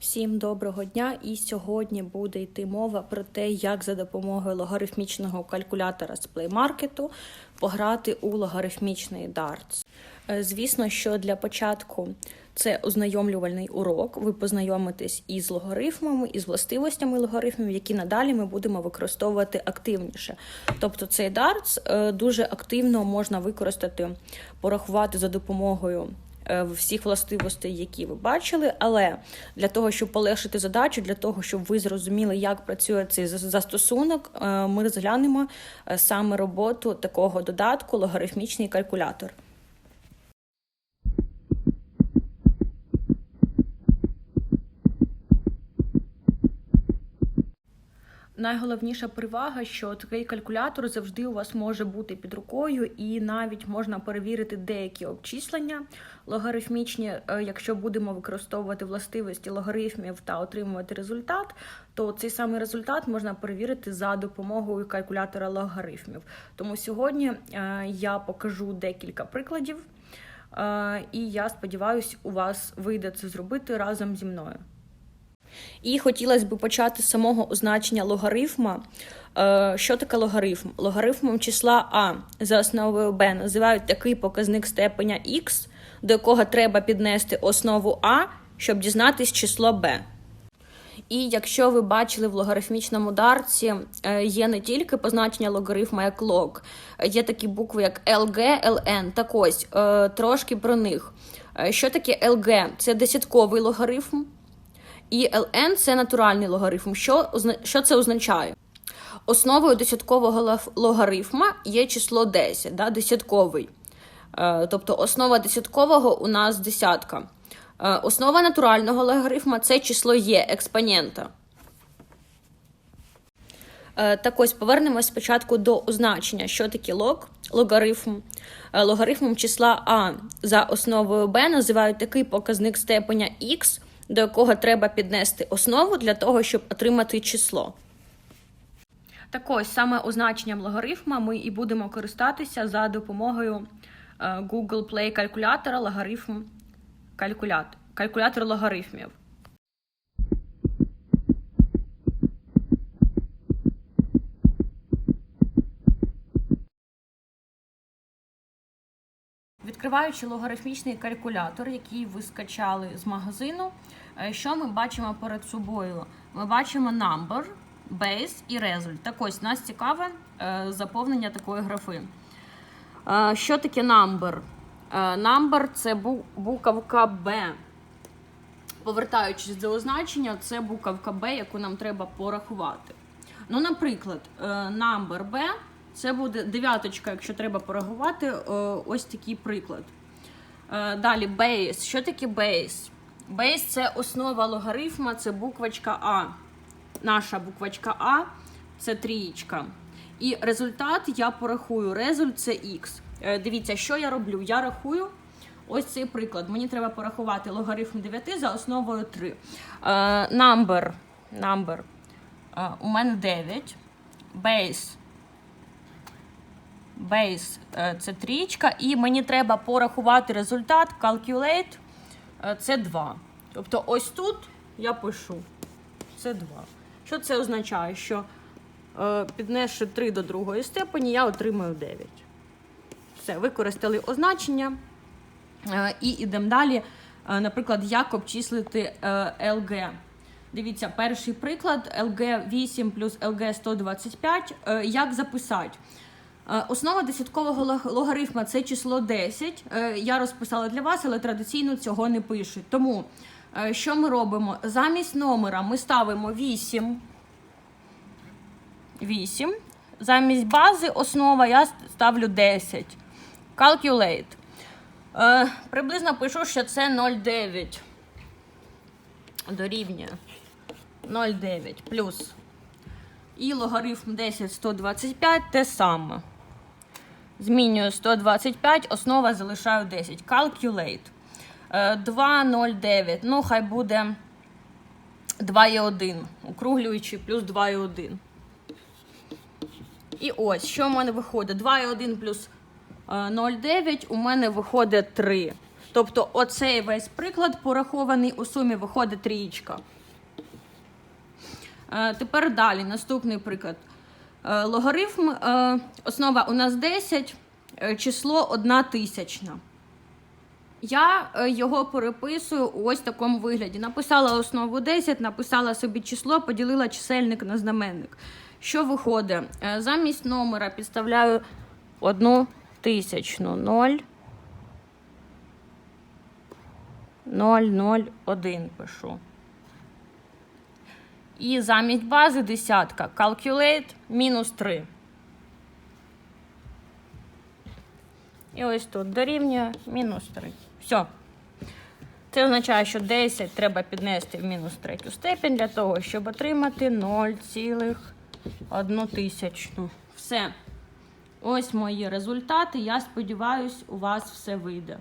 Всім доброго дня! І сьогодні буде йти мова про те, як за допомогою логарифмічного калькулятора з Market пограти у логарифмічний дартс. Е, Звісно, що для початку це ознайомлювальний урок. Ви познайомитесь із логарифмами, із властивостями логарифмів, які надалі ми будемо використовувати активніше. Тобто цей дартс е, дуже активно можна використати, порахувати за допомогою всіх властивостей, які ви бачили. Але для того, щоб полегшити задачу, для того, щоб ви зрозуміли, як працює цей за- застосунок, е, ми розглянемо е, саме роботу такого додатку логарифмічний калькулятор. Найголовніша перевага, що такий калькулятор завжди у вас може бути під рукою, і навіть можна перевірити деякі обчислення логарифмічні. Е, Якщо будемо використовувати властивості логарифмів та отримувати результат, то цей самий результат можна перевірити за допомогою калькулятора логарифмів. Тому сьогодні е, я покажу декілька прикладів, е, і я сподіваюся, у вас вийде це зробити разом зі мною. І хотілося б почати з самого означення логарифма. Е, Що таке логарифм? Логарифмом числа А за основою Б називають такий показник степеня Х, до якого треба піднести основу А, щоб дізнатись число Б. І якщо ви бачили в логарифмічному дарці, е, є не тільки позначення логарифма як лог, є такі букви як LG, LN. Так ось е, трошки про них. Що таке LG? Це десятковий логарифм. І ln – це натуральний логарифм. Що, що це означає? Основою десяткового логарифма є число 10, да, десятковий. Е, тобто основа десяткового у нас десятка. Е, основа натурального логарифма це число є експонента. Е, Так ось повернемось спочатку до означення, що таке лог, логарифм. Логарифмом числа А за основою Б називають такий показник степеня Х, до якого треба піднести основу для того, щоб отримати число. Так ось саме означенням логарифма ми і будемо користатися за допомогою е, Google Play калькулятора логарифм калькулятор, калькулятор логарифмів. Відкриваючи логарифмічний калькулятор, який ви скачали з магазину, е, що ми бачимо перед собою? Ми бачимо number, base і result. Так ось нас цікаве е, заповнення такої графи. Е, Що таке number? Number це буковка B. Повертаючись до означення, це буковка B, яку нам треба порахувати. Ну, наприклад, number B це буде дев'яточка, якщо треба порахувати, е, ось такий приклад. Е, Далі base. Що таке base? Base це основа логарифма, це буквочка А. Наша буквочка А це трієчка. І результат я порахую. Результ це Х. Е, Дивіться, що я роблю? Я рахую ось цей приклад. Мені треба порахувати логарифм 9 за основою 3. Е, Number. Number. У мене 9. Base. Base е, це трічка, і мені треба порахувати результат. Calculate е, це 2. Тобто, ось тут я пишу. Це 2. Що це означає? Що е, піднесши 3 до другої степені, я отримаю 9. Все, використали означення. І йдемо далі. Наприклад, як обчислити LG. Дивіться, перший приклад LG 8 плюс LG 125. Е, Як записати? Е, Основа десяткового лог- логарифма це число 10. Е, Я розписала для вас, але традиційно цього не пишуть. Тому е, що ми робимо? Замість номера ми ставимо 8. 8. Замість бази основа я ставлю 10. Calculate. Приблизно пишу, що це 0,9. Дорівнює 0,9 плюс. І логарифм 10 125 те саме. Змінюю 125, основа залишаю 10. Calculate. Е, 2,09. Ну, хай буде 2,1. Округлюючи плюс 2,1. І ось, що в мене виходить? 2,1 плюс е, 0,9 у мене виходить 3. Тобто, оцей весь приклад порахований у сумі виходить трієчка. Е, Тепер далі, наступний приклад. Е, Логарифм, е, основа у нас 10, е, число 1 тисячна. Я його переписую у ось такому вигляді. Написала основу 10, написала собі число, поділила чисельник на знаменник. Що виходить? Замість номера підставляю одну тисячну 0, 0, 0, 1 пишу. І замість бази десятка. Calculate мінус 3. І ось тут дорівнює мінус 3. Все. Це означає, що 10 треба піднести в мінус третю степень для того, щоб отримати 0,1 тисячну. Все. Ось мої результати. Я сподіваюся, у вас все вийде.